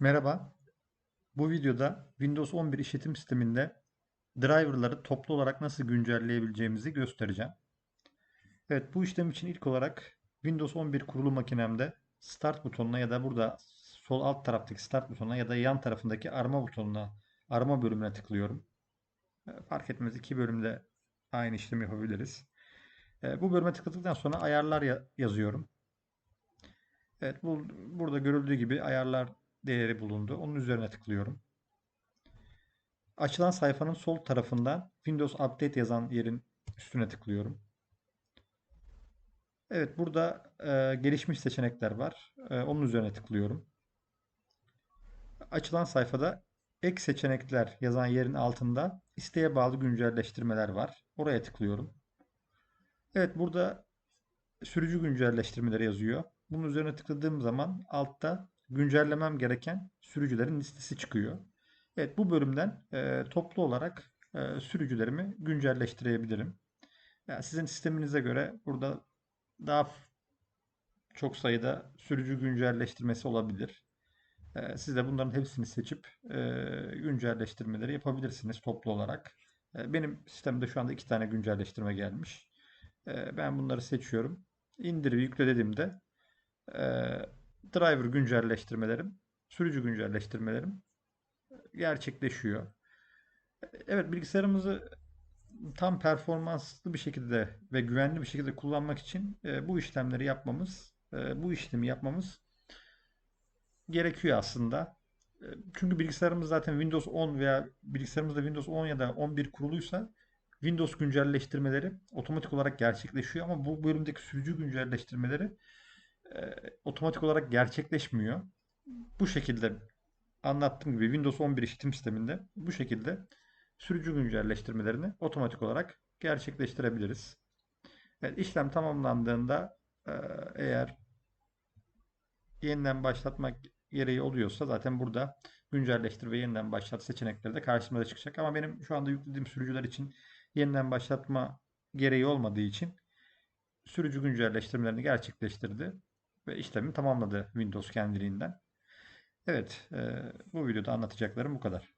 Merhaba. Bu videoda Windows 11 işletim sisteminde driverları toplu olarak nasıl güncelleyebileceğimizi göstereceğim. Evet, bu işlem için ilk olarak Windows 11 kurulu makinemde Start butonuna ya da burada sol alt taraftaki Start butonuna ya da yan tarafındaki arama butonuna, arama bölümüne tıklıyorum. E, Fark etmez iki bölümde aynı işlemi yapabiliriz. E, Bu bölüme tıkladıktan sonra ayarlar ya- yazıyorum. Evet, bu, burada görüldüğü gibi ayarlar değeri bulundu. Onun üzerine tıklıyorum. Açılan sayfanın sol tarafında Windows Update yazan yerin üstüne tıklıyorum. Evet, burada e, gelişmiş seçenekler var. E, onun üzerine tıklıyorum. Açılan sayfada ek seçenekler yazan yerin altında isteğe bağlı güncelleştirmeler var. Oraya tıklıyorum. Evet, burada sürücü güncelleştirmeleri yazıyor. Bunun üzerine tıkladığım zaman altta güncellemem gereken sürücülerin listesi çıkıyor. Evet bu bölümden e, toplu olarak e, sürücülerimi güncelleştirebilirim. Yani sizin sisteminize göre burada daha çok sayıda sürücü güncelleştirmesi olabilir. E, siz de bunların hepsini seçip e, güncelleştirmeleri yapabilirsiniz toplu olarak. E, benim sistemde şu anda iki tane güncelleştirme gelmiş. E, ben bunları seçiyorum. İndir ve yükle dediğimde e, driver güncelleştirmelerim, sürücü güncelleştirmelerim gerçekleşiyor. Evet bilgisayarımızı tam performanslı bir şekilde ve güvenli bir şekilde kullanmak için e, bu işlemleri yapmamız, e, bu işlemi yapmamız gerekiyor aslında. E, Çünkü bilgisayarımız zaten Windows 10 veya bilgisayarımızda Windows 10 ya da 11 kuruluysa Windows güncelleştirmeleri otomatik olarak gerçekleşiyor ama bu bölümdeki sürücü güncelleştirmeleri e, otomatik olarak gerçekleşmiyor. Bu şekilde anlattığım gibi Windows 11 işletim sisteminde bu şekilde sürücü güncelleştirmelerini otomatik olarak gerçekleştirebiliriz. Evet, işlem tamamlandığında e, eğer yeniden başlatmak gereği oluyorsa zaten burada güncelleştir ve yeniden başlat seçenekleri de karşımıza çıkacak. Ama benim şu anda yüklediğim sürücüler için yeniden başlatma gereği olmadığı için sürücü güncelleştirmelerini gerçekleştirdi ve işlemi tamamladı Windows kendiliğinden. Evet, bu videoda anlatacaklarım bu kadar.